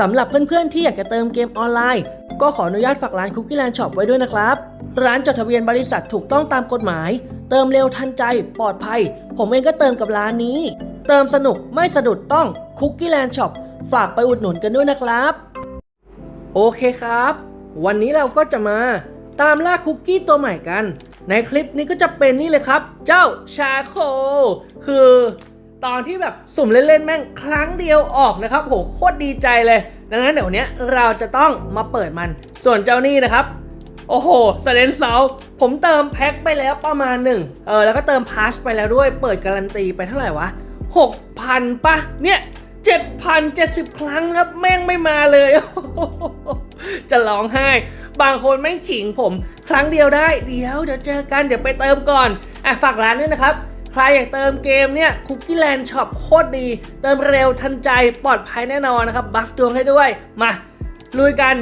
สำหรับเพื่อนๆ ที่อยากจะเติมเกมออนไลน์ ก็ขออนุญาตฝากร้าน Cookie Land Shop ไว้ด้วยนะครับ ร้านจดทะเบียนบริษัทถูกต้องตามกฎหมาย เติมเร็วทันใจ ปลอดภัย ผมเองก็เติมกับร้านนี้ เติมสนุกไม่สะดุดต้อง Cookie Land Shop ฝากไปอุดหนุนกันด้วยนะครับ โอเคครับ วันนี้เราก็จะมาตามล่าคุกกี้ตัวใหม่กัน ในคลิปนี้ก็จะเป็นนี่เลยครับ เจ้าชาโค คือ ตอนที่แบบสุ่มเล่นๆแม่งครั้งเดียวออกนะครับโหโคตรดีใจเลย ดังนั้นเดี๋ยวนนี้เราจะต้องมาเปิดมัน ส่วนเจ้านี่นะครับ โอ้โหสเลนเซลผมเติมแพ็คไปแล้วประมาณหนึ่งเออแล้วก็เติมพาสไปแล้วด้วย เปิดการันตีไปเท่าไหร่วะ6,000ปะเนี่ย7,070 ครั้งครับแม่งไม่มาเลย จะร้องไห้ บางคนแม่งขิงผม ครั้งเดียวได้ เดี๋ยวเดี๋ยวเจอกัน เดี๋ยวไปเติมก่อน อะฝากร้านด้วยนะครับ ใครอยากเติมเกมเนี่ยคุกกี้แลนด์ช็อปโคตรดี เติมเร็วทันใจปลอดภัยแน่นอนนะครับ บัฟดวงให้ด้วย มาลุยกัน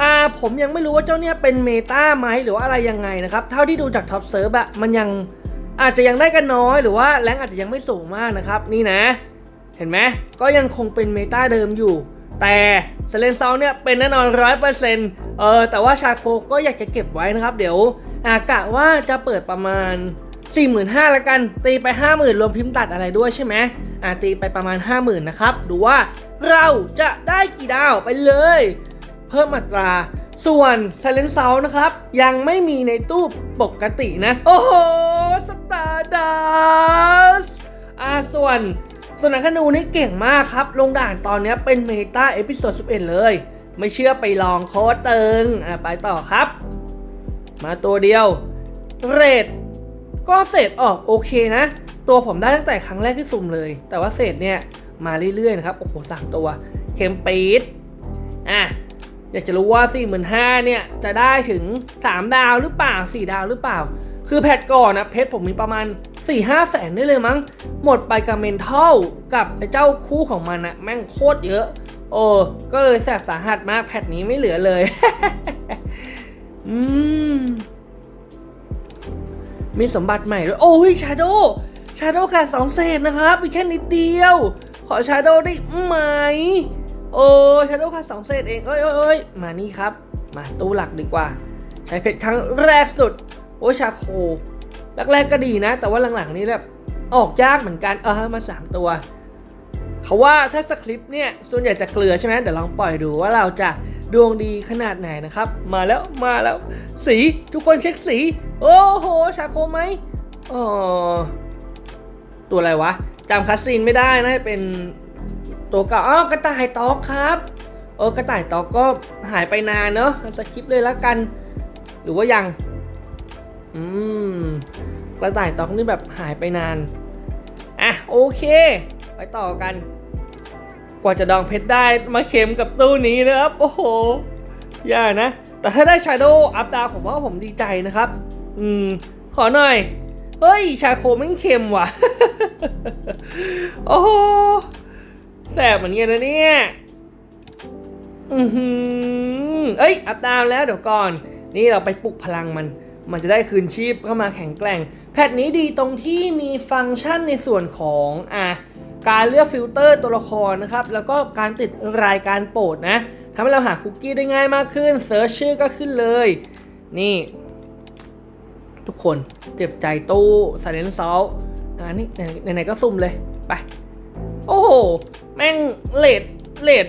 อ่าผมยังไม่รู้ว่าเจ้าเนี่ยเป็นเมตาไหมหรือว่าอะไรยังไงนะครับ เท่าที่ดูจากท็อปเซิร์ฟอะมันยังอาจจะยังได้กันน้อยหรือว่าแรงอาจจะยังไม่สูงมากนะครับ นี่นะ เห็นไหมก็ยังคงเป็นเมตาเดิมอยู่ แต่เซเลนเซลเนี่ยเป็นแน่นอนร้อยเปอร์เซ็นต์เออแต่ว่าชาโคก็อยากจะเก็บไว้นะครับ เดี๋ยวอากะว่าจะเปิดประมาณ 45,000ละกัน ตีไป 50,000 รวมพิมพ์ตัดอะไรด้วยใช่ไหมอ่าตีไปประมาณ 50,000 นะครับ ดูว่าเราจะได้กี่ดาวไปเลย เพิ่มอัตรา ส่วน Silent s o u n นะครับ ยังไม่มีในตู้ปกตินะ โอ้โห สตาร์ดัสอ่าส่วนส่วนนักขนูนี่เก่งมากครับ ลงด่านตอนนี้เป็นเมตาเอพิโซด11 เลย ไม่เชื่อไปลองโค้ดเติงอะไปต่อครับ มาตัวเดียวเรท ก็เศษออกโอเคนะ ตัวผมได้ตั้งแต่ครั้งแรกที่สุ่มเลย แต่ว่าเศษเนี่ยมาเรื่อยๆนะครับ โอ้โหสามตัวเข็มปีดอะอยากจะรู้ว่า 45,000เนี่ยจะได้ถึง 3 ดาวหรือเปล่า 4 ดาวหรือเปล่า คือแพทก่อนนะเพชรผมมีประมาณ 4-5แสนได้เลยมั้ง หมดไปกับเมนเทลกับไอ้เจ้าคู่ของมันอะแม่งโคตรเยอะ โอ้ก็เลยแสบสาหัสมากแพทนี้ไม่เหลือเลย อืม มีสมบัติใหม่ด้วยโอ้ยชาโดชาโดขาดสองเศษนะครับมีแค่นิดเดียว ขอชาโดได้ไหมโอ้ชาโดขาดสองเศษเองเอ้ยเอ้ยเอ้ยมานี่ครับ มาตู้หลักดีกว่า ใช้เพชรครั้งแรกสุด โอ้ชาโคแรกๆก็ดีนะ แต่ว่าหลังๆนี้แบบออกยากเหมือนกันเออมาสามตัวเขาว่าถ้าสคริปต์เนี่ยส่วนใหญ่จะเกลือใช่ไหมเดี๋ยวลองปล่อยดูว่าเราจะ ดวงดีขนาดไหนนะครับ มาแล้วมาแล้ว สีทุกคนเช็คสี โอ้โหชาโคไหมอ๋อตัวอะไรวะจำคัสซีนไม่ได้นะเป็นตัวเก่าอ้าวกระต่ายตอกครับเออกระต่ายตอกก็หายไปนานเนอะสคริปเลยแล้วกัน หรือว่ายัง อืมกระต่ายตอกนี่แบบหายไปนานอะโอเค ไปต่อกัน กว่าจะดองเพชรได้มาเข็มกับตู้นี้นะครับ โอ้โหย่านะ แต่ถ้าได้ชาโดอัพดาวผมว่าผมดีใจนะครับ อืม ขอหน่อย เฮ้ย ชาโคมันเค็มว่ะ โอ้โหแสบเหมือนกันนะเนี่ย อือหือเอ้ย อัพดาวแล้วเดี๋ยวก่อน นี่เราไปปลุกพลังมัน มันจะได้คืนชีพเข้ามาแข็งแกร่ง แพทนี้ดีตรงที่มีฟังก์ชันในส่วนของ อะ การเลือกฟิลเตอร์ตัวละครนะครับ แล้วก็การติดรายการโปรดนะทำให้เราหาคุกกี้ได้ง่ายมากขึ้นเซิร์ชชื่อก็ขึ้นเลย นี่ ทุกคนเจ็บใจตู้ Silent Salt อ่านี่ไหนๆก็ซุ่มเลย ไป โอ้โห แม่งเลดเลด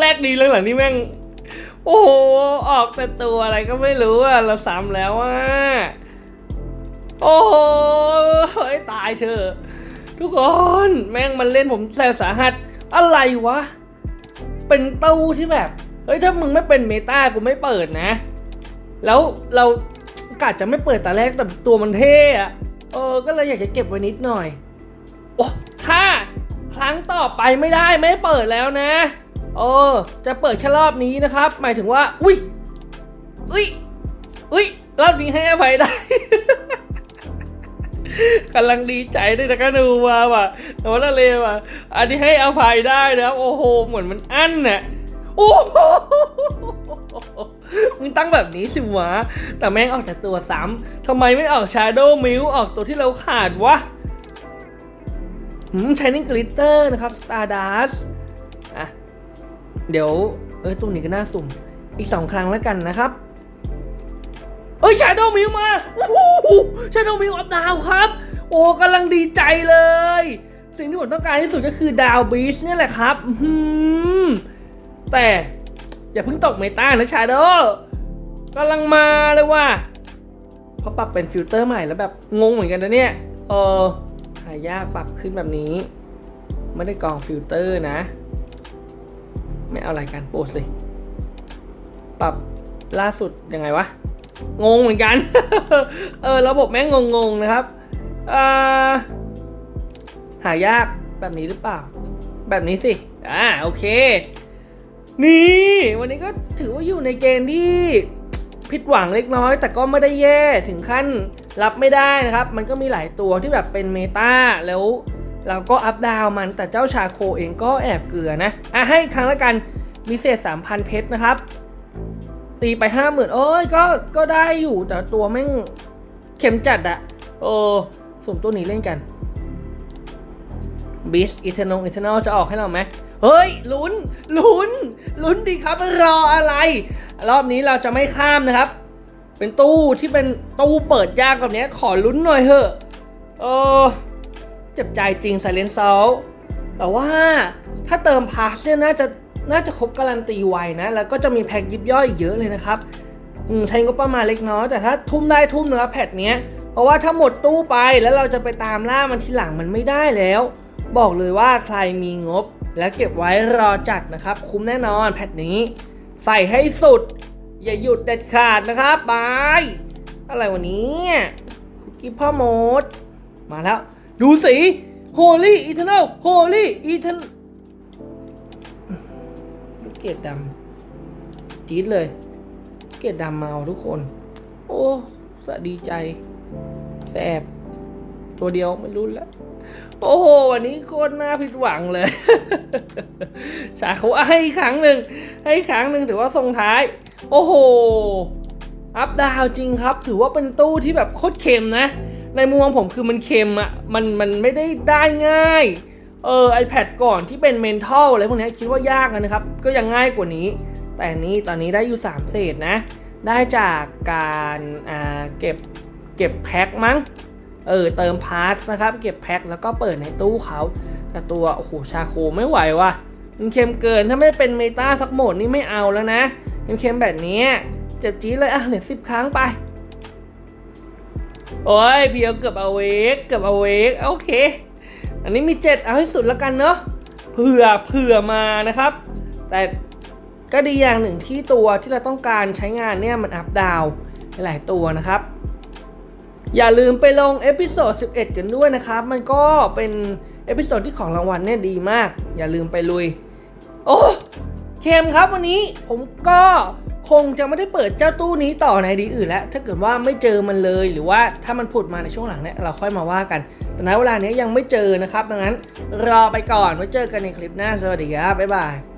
แรกๆดีหลังๆนี่แม่ง โอ้โห ออกแต่ตัวอะไรก็ไม่รู้อะเราซ้ำแล้วอะโอ้โหเฮ้ยตายเถอะ ทุกคนแม่งมันเล่นผมแสบสาหัส อะไรวะ เป็นตู้ที่แบบ เฮ้ย ถ้ามึงไม่เป็นเมตากูไม่เปิดนะ แล้วเรากะจะไม่เปิดแต่แรกแต่ตัวมันเท่อะเออ ก็เลยอยากจะเก็บไว้นิดหน่อย โอ้ถ้าครั้งต่อไปไม่ได้ไม่เปิดแล้วนะ เออ จะเปิดแค่รอบนี้นะครับ หมายถึงว่า อุ้ยอุ้ยอุ้ยรอบนี้ให้อภัยได้ กำลังดีใจด้วยนะก็ดูมาว่ะแต่ว่าละเลวอะ อันนี้ให้อภัยได้นะครับ โอ้โห เหมือนมันอั้นน่ะโอ้โหมึงตั้งแบบนี้สิวะ แต่แม่งออกจากตัวซ้ำทำไมไม่ออก Shadow m i l ออกตัวที่เราขาดวะอืม Shining Glitter นะครับ Stardust อะ เดี๋ยว เออตรงนี้ก็น่าสุ่ม อีกสองครั้งแล้วกันนะครับ เอ้ยชาโดมิวมาโอ้โหชาโดมิวอัพดาวครับ โอ้กำลังดีใจเลย สิ่งที่ผมต้องการที่สุดก็คือดาวบีชนี่แหละครับอื้อหือแต่อย่าเพิ่งตกเมตานะชาโดกำลังมาเลยว่ะเพราะปรับเป็นฟิลเตอร์ใหม่แล้วแบบงงเหมือนกันนะเนี่ย เออหายากปรับขึ้นแบบนี้ ไม่ได้กองฟิลเตอร์นะ ไม่เอารายการโปรดสิปรับล่าสุดยังไงวะ งงเหมือนกัน เออระบบแม่งงงๆนะครับอ่าหายากแบบนี้หรือเปล่า แบบนี้สิอ่าโอเค นี่วันนี้ก็ถือว่าอยู่ในเกณฑ์ที่ผิดหวังเล็กน้อย แต่ก็ไม่ได้แย่ถึงขั้นรับไม่ได้นะครับ มันก็มีหลายตัวที่แบบเป็นเมตาแล้วเราก็อัพดาวมันแต่เจ้าชาโคเองก็แอบเกลือนะอะให้ครั้งละกันมีเศษ 3,000 เพชรนะครับ ตีไปห้าหมื่นเอ้ยก็ก็ได้อยู่แต่ตัวแม่งเข็มจัดอะเออสุ่มตัวนี้เล่นกันบิสอิเทนงอิเทนอลจะออกให้เราไหมเฮ้ยลุ้นลุ้นลุ้นดีครับรออะไร รอบนี้เราจะไม่ข้ามนะครับ เป็นตู้ที่เป็นตู้เปิดยากแบบนี้ขอลุ้นหน่อยเถอะเออเจ็บใจจริงไซเลนเซลแต่ว่าถ้าเติมพาสเนี่ยน่าจะ น่าจะครบการันตีไวนะ แล้วก็จะมีแพ็กยิบย่อยเยอะเลยนะครับใช้งบประมาณเล็กน้อยแต่ถ้าทุ่มได้ทุ่มนะครับแพทเนี้ยเพราะว่าถ้าหมดตู้ไปแล้วเราจะไปตามล่ามันทีหลังมันไม่ได้แล้ว บอกเลยว่าใครมีงบ และเก็บไว้รอจัดนะครับ คุ้มแน่นอนแพทนี้ ใส่ให้สุด อย่าหยุดเด็ดขาดนะครับบายอะไรวันนี้คุกกี้พ่อมด มาแล้ว ดูสิ Holy Eternal Holy Eternal เกดดำจี๊ดเลย เกดดำเมาทุกคน โอ้สะดีใจแสบตัวเดียวไม่รุ้แล้ว โอ้โห วันนี้โคตรน่าผิดหวังเลยชาเขาให้ครั้งหนึ่ง ให้ครั้งหนึ่งถือว่าส่งท้าย โอ้โห อัพดาวจริงครับ ถือว่าเป็นตู้ที่แบบโคตรเค็มนะ ในมุมมองผมคือมันเค็มอะมันมันไม่ได้ได้ง่าย เออ iPad ก่อนที่เป็นเมนทัลอะไรพวกนี้คิดว่ายากนะครับ ก็ยังง่ายกว่านี้ แต่นนี้ตอนนี้ได้อยู่ 3 เศษนะ ได้จากการอ่าเก็บเก็บแพ็คมั้ง เออ เติมพาร์ทนะครับ เก็บแพ็คแล้วก็เปิดในตู้เขา แต่ตัวโอ้โหชาโคไม่ไหวว่ะ มันเค็มเกินถ้าไม่เป็นเมตาสักโหมดนี่ไม่เอาแล้วนะเค็มๆแบบนี้เจ็บจี๊ดเลยอะเหลือสิบครั้งไปโอ้ยเพียวเกือบเอาเวกเกือบเอาเวกโอเค อันนี้มีเจ็ดเอาให้สุดแล้วกันเนาะเผื่อเผื่อมานะครับ แต่ก็ดีอย่างหนึ่งที่ตัวที่เราต้องการใช้งานเนี่ยมันอัพดาวหลายตัวนะครับ อย่าลืมไปลงเอพิโซด11 กันด้วยนะครับ มันก็เป็นเอพิโซดที่ของรางวัลเนี่ยดีมาก อย่าลืมไปลุย โอ้เคมครับวันนี้ผมก็ คงจะไม่ได้เปิดเจ้าตู้นี้ต่อในดีอื่นแล้วถ้าเกิดว่าไม่เจอมันเลยหรือว่าถ้ามันผุดมาในช่วงหลังเนี่ยเราค่อยมาว่ากัน แต่ณเวลานี้ยังไม่เจอนะครับ ดังนั้นรอไปก่อนไว้เจอกันในคลิปหน้าสวัสดีครับบ๊ายบาย